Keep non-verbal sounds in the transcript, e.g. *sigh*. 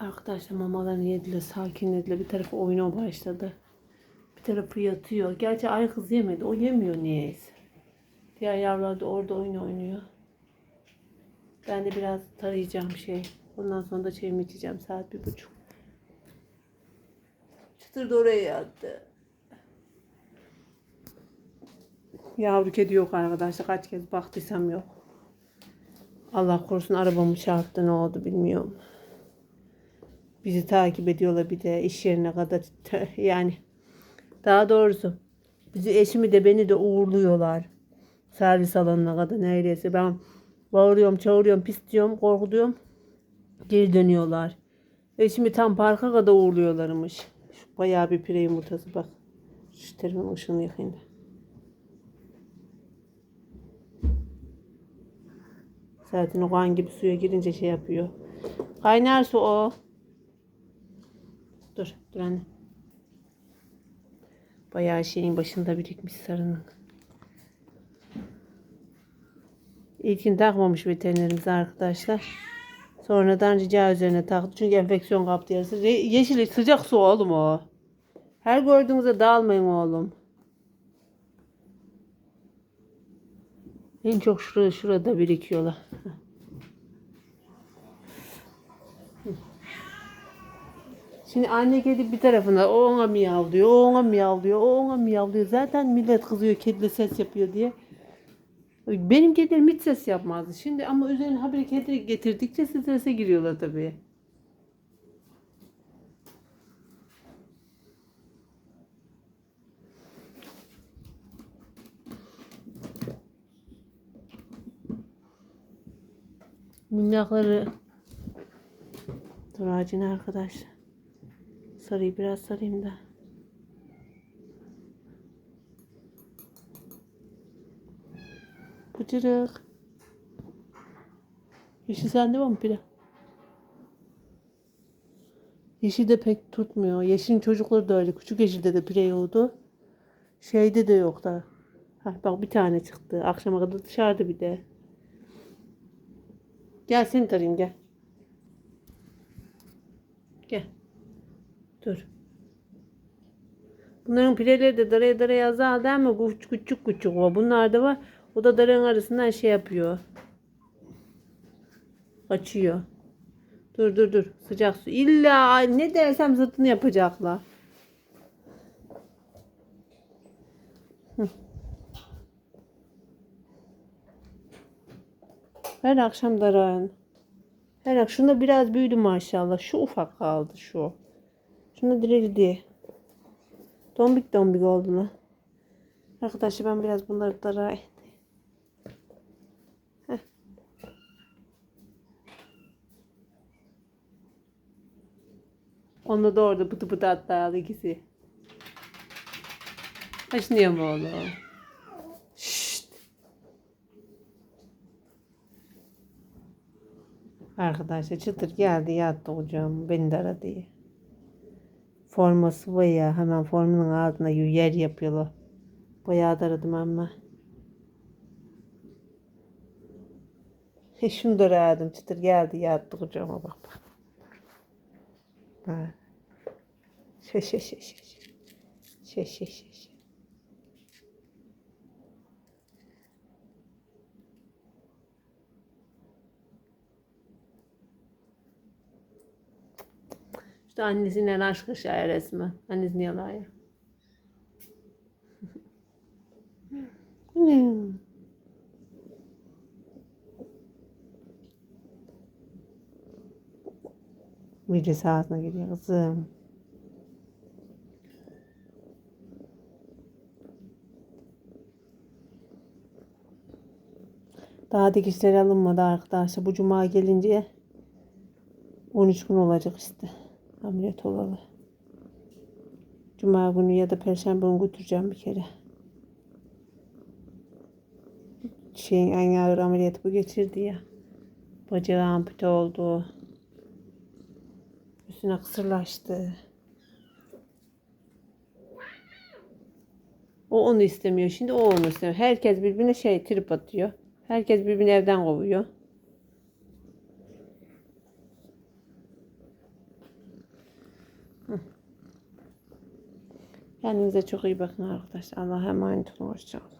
Arkadaşlar mamalarını yediler, sakinlediler. Bir tarafı oyuna başladı. Bir tarafı yatıyor. Gerçi ay kız yemedi. O yemiyor niyeyse. Diğer yavrular da orada oyun oynuyor. Ben de biraz tarayacağım şey. Ondan sonra da çayımı içeceğim. Saat bir buçuk. Çıtır da oraya yattı. Yavru kedi yok arkadaşlar. Kaç kez baktıysam yok. Allah korusun arabamı çarptı ne oldu bilmiyorum. Bizi takip ediyorlar bir de iş yerine kadar *laughs* yani daha doğrusu bizi eşimi de beni de uğurluyorlar. Servis alanına kadar neredeyse ben bağırıyorum çağırıyorum pis diyorum korkutuyorum geri dönüyorlar. Eşimi tam parka kadar uğurluyorlarmış. Şu bayağı bir pire yumurtası bak. Şu telefon ışığını yakayım da. Zaten o kan gibi suya girince şey yapıyor. Kaynar su o. Dur, dur anne. Bayağı şeyin başında birikmiş sarının. İlkin takmamış veterinerimiz arkadaşlar. Sonradan rica üzerine taktı. Çünkü enfeksiyon kaptı yarısı. Yeşil sıcak su oğlum o. Her gördüğünüzde dağılmayın oğlum. En çok şurada, şurada birikiyorlar. Şimdi anne kedi bir tarafına o ona miyavlıyor, o ona miyavlıyor, o ona miyavlıyor. Zaten millet kızıyor kediyle ses yapıyor diye. Benim kedilerim hiç ses yapmazdı. Şimdi ama üzerine habire kedi getirdikçe strese giriyorlar tabii. Minnakları Dur ağacını arkadaşlar. Sarayım biraz sarayım da. Bıcırık. Yeşil sende var mı pire? Yeşil de pek tutmuyor. Yeşilin çocukları da öyle. Küçük yeşilde de pire yoktu. Şeyde de yok da. Hah, bak bir tane çıktı. Akşama kadar dışarıda bir de. Gel seni tarayayım. Gel. Dur. Bunların pireleri de daraya daraya azaldı ama küçük küçük küçük o. Bunlar da var. O da darın arasından şey yapıyor. Açıyor. Dur dur dur. Sıcak su. İlla ne dersem zıttını yapacaklar. Her akşam darağın. Her akşam da biraz büyüdü maşallah. Şu ufak kaldı şu. Şunu dirildi. Dombik dombik oldular. Arkadaşlar ben biraz bunları. Heh. Onda da orada bıtı bıtı atlayalı ikisi. Kaşınıyor mu oğlum? Şşt. Arkadaşlar çıtır geldi yattı hocam. Beni de aradı. Forması var ya hemen formunun altına yer yapıyorlar. Bayağı da aradım ama. *laughs* Şunu da aradım. Çıtır geldi yattı hocama bak bak. Şey şey şey şey. Şey şey şey şey. İşte annesiyle aşk hikaye resmi. Annesini yalaya. Hmm. *laughs* Midesi ağzına giriyor kızım. Daha dikişler alınmadı arkadaşlar. Bu cuma gelince 13 gün olacak işte. Ameliyat olalı. Cuma günü ya da perşembe günü götüreceğim bir kere. Şeyin en ağır ameliyatı bu geçirdi ya. Bacağı ampute oldu. Üstüne kısırlaştı. O onu istemiyor. Şimdi o onu istemiyor. Herkes birbirine şey trip atıyor. Herkes birbirini evden kovuyor. Kendinize çok iyi bakın arkadaşlar. Allah'a emanet olun. Hoşçakalın.